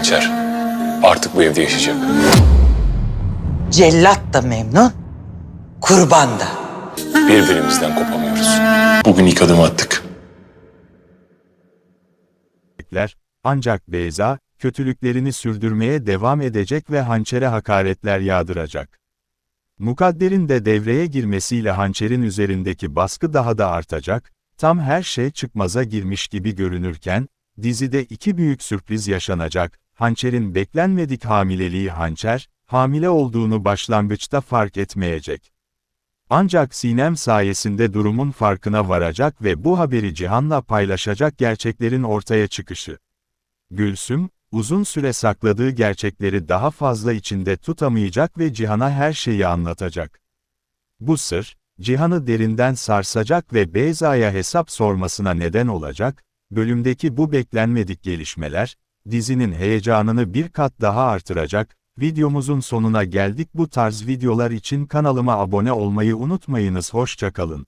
Hançer artık bu evde yaşayacak. Cellat da memnun, kurban da. Birbirimizden kopamıyoruz. Bugün ilk adımı attık. ancak Beyza, kötülüklerini sürdürmeye devam edecek ve hançere hakaretler yağdıracak. Mukadder'in de devreye girmesiyle hançerin üzerindeki baskı daha da artacak, tam her şey çıkmaza girmiş gibi görünürken, dizide iki büyük sürpriz yaşanacak, hançerin beklenmedik hamileliği hançer, hamile olduğunu başlangıçta fark etmeyecek. Ancak Sinem sayesinde durumun farkına varacak ve bu haberi Cihan'la paylaşacak gerçeklerin ortaya çıkışı. Gülsüm, uzun süre sakladığı gerçekleri daha fazla içinde tutamayacak ve Cihan'a her şeyi anlatacak. Bu sır, Cihan'ı derinden sarsacak ve Beyza'ya hesap sormasına neden olacak, bölümdeki bu beklenmedik gelişmeler, dizinin heyecanını bir kat daha artıracak, videomuzun sonuna geldik bu tarz videolar için kanalıma abone olmayı unutmayınız hoşçakalın.